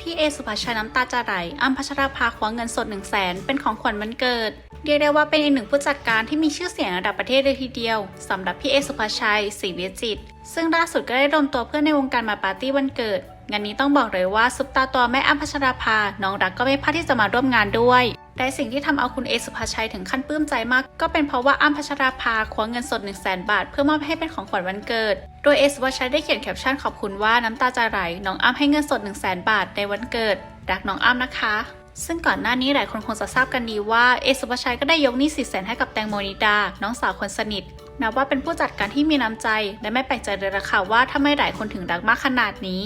พี่เอสุภาชัยน้ำตาจะไหลอ้ำพัชราภาคว้าเงินสด 1 0 0 0 0แสนเป็นของขวัญวันเกิด เรียกได้ว่าเป็นอีกหนึ่งผู้จัดการที่มีชื่อเสียงระดับประเทศเลยทีเดียวสำหรับพี่เอสุภาชัยศรีวิจิต ซึ่งล่าสุดก็ได้รวมตัวเพื่อนในวงการมาปาร์ตี้วันเกิดงานนี้ต้องบอกเลยว่าซุปตาตัวแม่อ้ำพัชราภา น้องรักก็ไม่พลาดที่จะมาร่วมงานด้วย แต่สิ่งที่ทำเอาคุณเอสุภาชัยถึงขั้นปลื้มใจมาก ก็เป็นเพราะว่าอ้ำพัชราภาคว้าเงินสด 1 0 0 0 0แบาท เพื่อมอบให้เป็นของขวัญวันเกิด โดยเอสุภาชัยได้เขียนแคปชั่นขอบคุณว่าน้ำตาจะไหลน้องอ้ำให้เงินสด 1 0 0 0 0แบาทในวันเกิดรักน้องอ้ำนะคะซึ่งก่อนหน้านี้หลายคนคงจะทราบกันดีว่าเอสุภาชัยก็ได้ยกหนี้สี่แสนให้กับแตงโมนิดา น้องสาวคนสนิท นับว่าเป็นผู้จัดการที่มีน้ำใจ และไม่แปลกใจเลยละค่ะว่าทำไมหลายคนถึงรักมากขนาดนี้